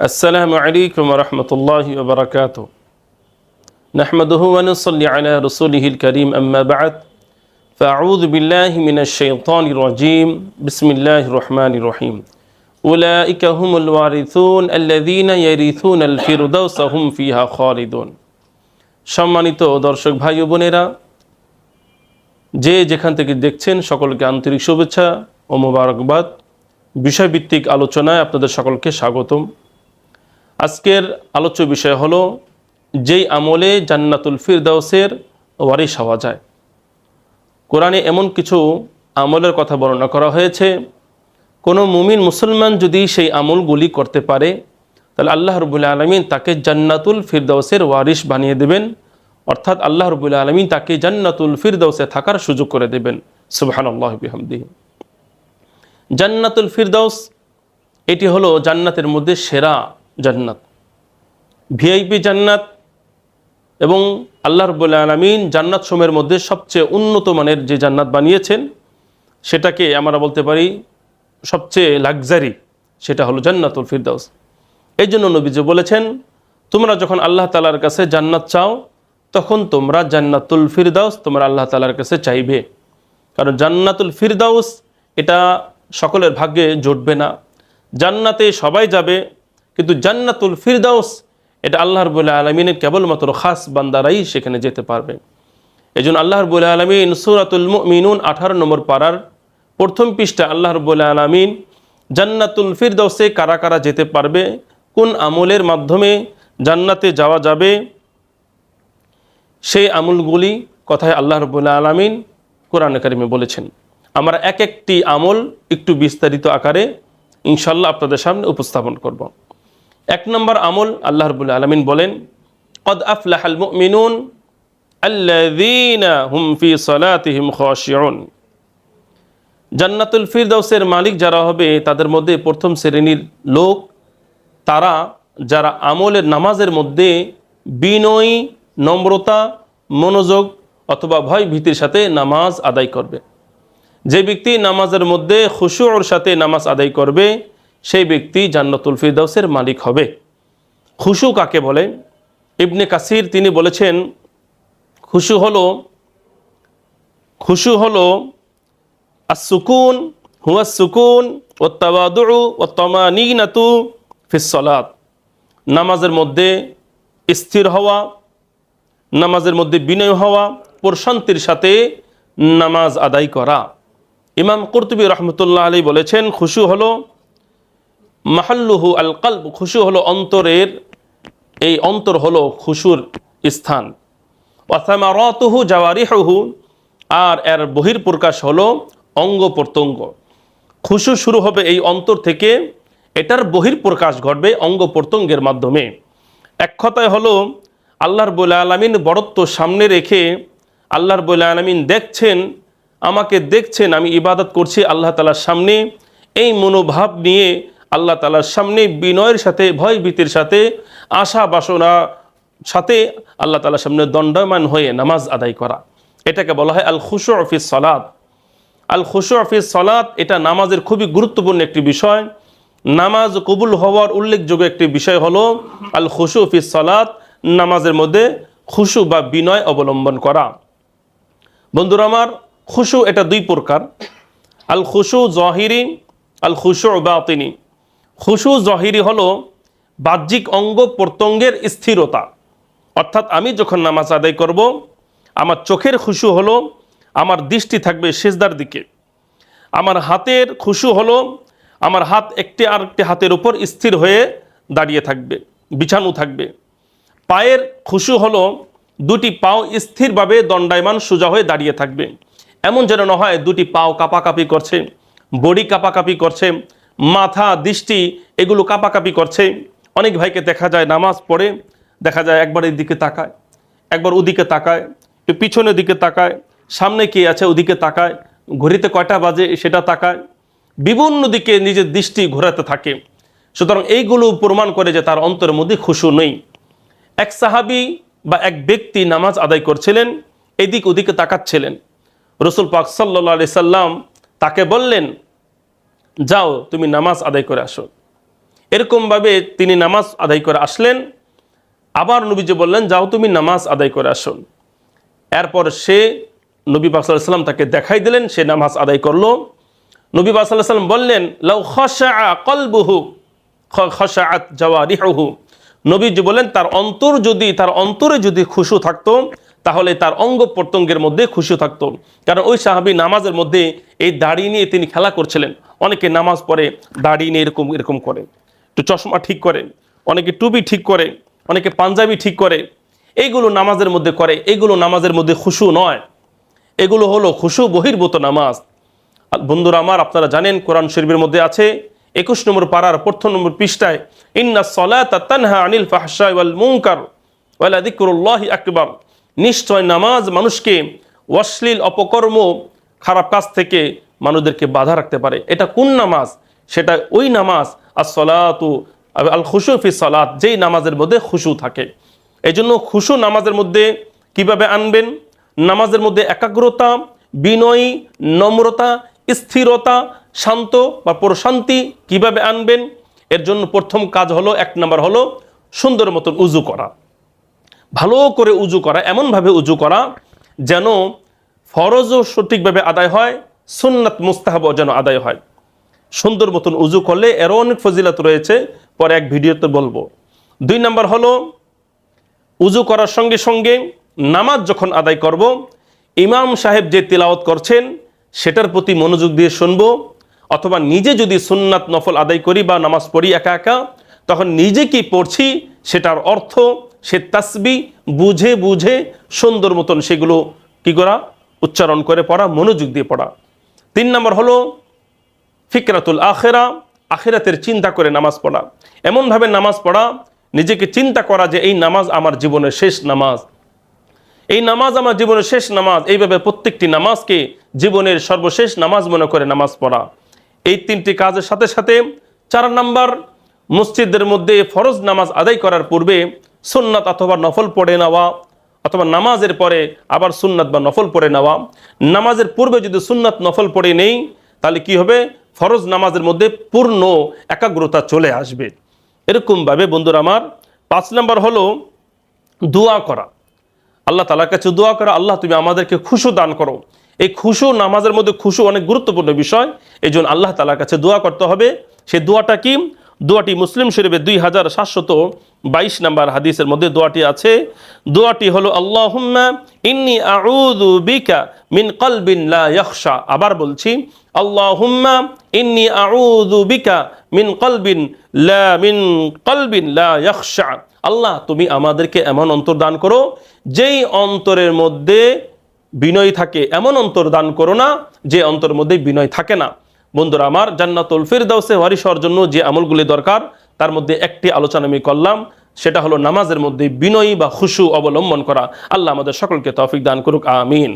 السلام عليكم ورحمة الله وبركاته نحمده ونصلي على رسوله الكريم أما بعد فأعوذ بالله من الشيطان الرجيم بسم الله الرحمن الرحيم أولئك هم الوارثون الذين يرثون الفردوس هم فيها خالدون সম্মানিত দর্শক ভাই ও বোনেরা যে যেখান থেকে দেখছেন সকলকে আন্তরিক শুভেচ্ছা ও মোবারকবাদ বিষয়ভিত্তিক আলোচনায় আপনাদের সকলকে স্বাগতম আজকের আলোচ্য বিষয় হলো, যেই আমলে জান্নাতুল ফিরদাউসের ওয়ারিশ হওয়া যায়। কোরআনে এমন কিছু আমলের কথা বর্ণনা করা হয়েছে, কোনো মুমিন মুসলমান যদি সেই আমলগুলি করতে পারে, তাহলে আল্লাহ রবুল্লা আলমিন তাকে জান্নাতুল ফিরদাউসের ওয়ারিশ বানিয়ে দেবেন। অর্থাৎ আল্লাহ রবুল্লা আলমিন তাকে জান্নাতুল ফিরদাউসে থাকার সুযোগ করে দেবেন। সুবাহান আল্লাহ বিহামদিহি। জান্নাতুল ফিরদাউস, এটি হলো জান্নাতের মধ্যে সেরা জান্নাত। ভিআইপি জান্নাত এবং আল্লাহ রবুল্লা আলমিন জান্নাত সময়ের মধ্যে সবচেয়ে উন্নত মানের যে জান্নাত বানিয়েছেন, সেটাকে আমরা বলতে পারি সবচেয়ে লাক্সারি সেটা হলো জান্নাতুল ফিরদাউস। এই জন্য নবীজি বলেছেন, তোমরা যখন আল্লাহ তালার কাছে জান্নাত চাও, তখন তোমরা জান্নাতুল ফিরদাউস তোমরা আল্লাহ তালার কাছে চাইবে। কারণ জান্নাতুল ফিরদাউস এটা সকলের ভাগ্যে জুটবে না। জান্নাতে সবাই যাবে কিন্তু জান্নাতুল ফিরদাউস, এটা আল্লাহর বলে আলমিনের কেবলমাত্র খাস বান্দারাই সেখানে যেতে পারবে। এই জন্য আল্লাহর বলে আলমিন সুরাতুল মিনুন আঠারো নম্বর পাড়ার প্রথম পৃষ্ঠা আল্লাহর বলে আলমিন জান্নাতুল ফিরদাউসে কারা কারা যেতে পারবে, কোন আমলের মাধ্যমে জান্নাতে যাওয়া যাবে, সেই আমলগুলি কথায় আল্লাহ রবুল্লা আলমিন কোরআন কারিমে বলেছেন। আমরা এক একটি আমল একটু বিস্তারিত আকারে ইনশাল্লাহ আপনাদের সামনে উপস্থাপন করব। এক নম্বর আমল আল্লাহ রবুল্লা আলমিন বলেন, কদ আফলাহাল মুমিনুন আল্লাযীনা হুম ফি সালাতিহিম জান্নাতুল ফিরদাউসের মালিক যারা হবে, তাদের মধ্যে প্রথম শ্রেণির লোক, তারা যারা আমলের নামাজের মধ্যে বিনয়ী, নম্রতা, মনোযোগ অথবা ভয় ভীতির সাথে নামাজ আদায় করবে। যে ব্যক্তি নামাজের মধ্যে খুশুর সাথে নামাজ আদায় করবে সেই ব্যক্তি জান্নাতুল ফিরদাউসের মালিক হবে। খুশু কাকে বলে? ইবনে কাসির তিনি বলেছেন, খুশু হলো খুশু হলো আসুকুন হুয়া সুকুন ও তাবাদু ও তমানিনাতু ফিসলাত নামাজের মধ্যে স্থির হওয়া, নামাজের মধ্যে বিনয় হওয়া, প্রশান্তির সাথে নামাজ আদায় করা। ইমাম কর্তুবী রহমতুল্লাহ আলী বলেছেন, খুশু হলো মাহাল্লুহু আল কালব খুশু হলো অন্তরের, এই অন্তর হলো খুশুর স্থান। অথামারতুহু জাওয়ারিহু আর এর বহির্প্রকাশ হলো অঙ্গ প্রত্যঙ্গ। খুশু শুরু হবে এই অন্তর থেকে, এটার বহির্প্রকাশ ঘটবে অঙ্গ প্রত্যঙ্গের মাধ্যমে। এক কথায় হলো আল্লাহর বলে আলমিন বড়ত্ব সামনে রেখে আল্লাহর বলে আলমিন দেখছেন, আমাকে দেখছেন, আমি ইবাদত করছি আল্লাহ তালার সামনে। এই মনোভাব নিয়ে আল্লাহ তালার সামনে বিনয়ের সাথে ভয় ভীতির সাথে, আশা বাসনা সাথে আল্লাহ তালার সামনে দণ্ডমান হয়ে নামাজ আদায় করা। এটাকে বলা হয় আল খুশু অফিস সলাদ আল খুশু অফিস সলাদ এটা নামাজের খুবই গুরুত্বপূর্ণ একটি বিষয়। নামাজ কবুল হওয়ার উল্লেখযোগ্য একটি বিষয় হলো আল খুশু অফিস সলাদ নামাজের মধ্যে খুশু বা বিনয় অবলম্বন করা। বন্ধুরা আমার, খুশু এটা দুই প্রকার। আল খুশু জহিরি আল খুশু বাতিনি। খুশু জহিরি হলো বাহ্যিক অঙ্গ প্রত্যঙ্গের স্থিরতা। অর্থাৎ আমি যখন নামাজ আদায় করব, আমার চোখের খুশু হলো, আমার দৃষ্টি থাকবে সেজদার দিকে। আমার হাতের খুশু হলো, আমার হাত একটি আর একটি হাতের উপর স্থির হয়ে দাঁড়িয়ে থাকবে, বিছানো থাকবে। পায়ের খুশু হলো, দুটি পাও স্থিরভাবে দণ্ডায়মান সোজা হয়ে দাঁড়িয়ে থাকবে। এমন যেন না হয় দুটি পাও কাপাকাপি করছে, বডি কাপাকাপি করছে মাথা, দৃষ্টি, এগুলো কাপাকাপি করছে। অনেক ভাইকে দেখা যায় নামাজ পড়ে, দেখা যায় একবার এদিকে তাকায়, একবার ওদিকে তাকায় পিছনের দিকে তাকায়, সামনে কে আছে ওদিকে তাকায়, ঘড়িতে কয়টা বাজে সেটা তাকায়। বিভিন্ন দিকে নিজের দৃষ্টি ঘোরাতে থাকে। সুতরাং এইগুলো প্রমাণ করে যে তার অন্তরের মধ্যে খুশু নেই। এক সাহাবি বা এক ব্যক্তি নামাজ আদায় করছিলেন, এদিক ওদিকে তাকাচ্ছিলেন। রসুল পাক সাল্লা সাল্লাম তাকে বললেন যাও, তুমি নামাজ আদায় করে আসো। এরকমভাবে তিনি নামাজ আদায় করে আসলেন। আবার নবীজি বললেন, যাও তুমি নামাজ আদায় করে আসুন এরপর সে নবী পাক সাল্লাল্লাহু আলাইহি সাল্লাম তাকে দেখাই দিলেন, সে নামাজ আদায় করল। নবী পাক সাল্লাল্লাহু আলাইহি সাল্লাম বললেন, লাউ খশা কলবুহু খশাআত জাওয়ারিহুহু। নবীজি বলেন তার অন্তর যদি, তার অন্তরে যদি খুশু থাকতো, তাহলে তার অঙ্গ প্রত্যঙ্গের মধ্যে খুশি থাকতো। কারণ ওই সাহাবী নামাজের মধ্যে এই দাড়ি নিয়ে তিনি খেলা করছিলেন। অনেকে নামাজ পড়ে, দাড়ি নিয়ে এরকম এরকম করে। একটু চশমা ঠিক করে, অনেকে টুপি ঠিক করে, অনেকে পাঞ্জাবি ঠিক করে। এইগুলো নামাজের মধ্যে করে এগুলো নামাজের মধ্যে খুশু নয়। এগুলো হলো খুশু বহির্ভূত নামাজ। বন্ধুরা আমার, আপনারা জানেন কোরআন শরীফের মধ্যে আছে, একুশ নম্বর পাড়ার প্রথম নম্বর পৃষ্ঠায়, ইন্না সলাতা তানহা আনিল ফাহশাই ওয়াল মুনকার ওয়ালা যিকরুল্লাহি আকবার। নিশ্চয় নামাজ মানুষকে অশ্লীল, অপকর্ম, খারাপ কাজ থেকে মানুষদেরকে বাধা রাখতে পারে। এটা কোন নামাজ? সেটা ওই নামাজ আর সলাতু আল খুশু ফি সলাত, যেই নামাজের মধ্যে খুশু থাকে। এই জন্য খুশু নামাজের মধ্যে কীভাবে আনবেন? নামাজের মধ্যে একাগ্রতা, বিনয়ী, নম্রতা, স্থিরতা, শান্ত বা প্রশান্তি কীভাবে আনবেন? এর জন্য প্রথম কাজ হলো, এক নম্বর হলো, সুন্দর মতন উজু করা। ভালো করে উজু করা, এমনভাবে উজু করা যেন ফরজও সঠিকভাবে আদায় হয় সুন্নাত মুস্তাহাব যেন আদায় হয়। সুন্দর মতন উজু করলে এরও অনেক ফজিলত রয়েছে, পরে এক ভিডিওতে বলব। দুই নাম্বার হলো, উজু করার সঙ্গে সঙ্গে নামাজ যখন আদায় করব, ইমাম সাহেব যে তিলাওয়াত করছেন, সেটার প্রতি মনোযোগ দিয়ে শুনব, অথবা নিজে যদি সুন্নাত নফল আদায় করি বা নামাজ পড়ি একা একা, তখন নিজে কি পড়ছি সেটার অর্থ, সে তাসবি বুঝে বুঝে সুন্দর মতন সেগুলো কি করা, উচ্চারণ করে পড়া, মনোযোগ দিয়ে পড়া। তিন নম্বর হলো ফিকরাতুল আখেরা, আখেরাতের চিন্তা করে নামাজ পড়া। এমনভাবে নামাজ পড়া, নিজেকে চিন্তা করা যে এই নামাজ আমার জীবনের শেষ নামাজ। এই নামাজ আমার জীবনের শেষ নামাজ, এইভাবে প্রত্যেকটি নামাজকে জীবনের সর্বশেষ নামাজ মনে করে নামাজ পড়া। এই তিনটি কাজের সাথে সাথে চার নাম্বার, মসজিদের মধ্যে ফরজ নামাজ আদায় করার পূর্বে সুন্নাত অথবা নফল পড়ে নেওয়া অথবা নামাজের পরে আবার সুন্নাত বা নফল পড়ে নেওয়া। নামাজের পূর্বে যদি সুন্নাত নফল পড়ে নেই, তাহলে কি হবে? ফরজ নামাজের মধ্যে পূর্ণ একাগ্রতা চলে আসবে। এরকমভাবে বন্ধুরা আমার, পাঁচ নাম্বার হলো দোয়া করা। আল্লাহ তালার কাছে দোয়া করা, আল্লাহ তুমি আমাদেরকে খুশু দান করো। এই খুশু নামাজের মধ্যে খুশু অনেক গুরুত্বপূর্ণ বিষয়। এই জন্য আল্লাহ তালার কাছে দোয়া করতে হবে। সে দোয়াটা কি? দোয়াটি মুসলিম শরীফের দুই হাজার সাতশত বাইশ নাম্বার হাদিসের মধ্যে দোয়াটি আছে। দোয়াটি হলো, আল্লাহুম্মা ইন্নি আউযু বিকা মিন কলবিন লা ইয়াখশা। আবার বলছি, আল্লাহুম্মা ইন্নি আউযু বিকা মিন কলবিন লা মিন কলবিন লা ইয়াখশা। আল্লাহ, তুমি আমাদেরকে এমন অন্তর দান করো, যেই অন্তরের মধ্যে বিনয় থাকে, এমন অন্তর দান করো না যে অন্তরের মধ্যে বিনয় থাকে না। বন্ধুরা আমার জান্নাতুল ফিরদাউসে ওয়ারিশ হওয়ার জন্য যে আমলগুলি দরকার, তার মধ্যে একটি আলোচনা আমি করলাম। সেটা হলো নামাজের মধ্যে বিনয়ী বা খুশু অবলম্বন করা। আল্লাহ আমাদের সকলকে তৌফিক দান করুক, আমিন।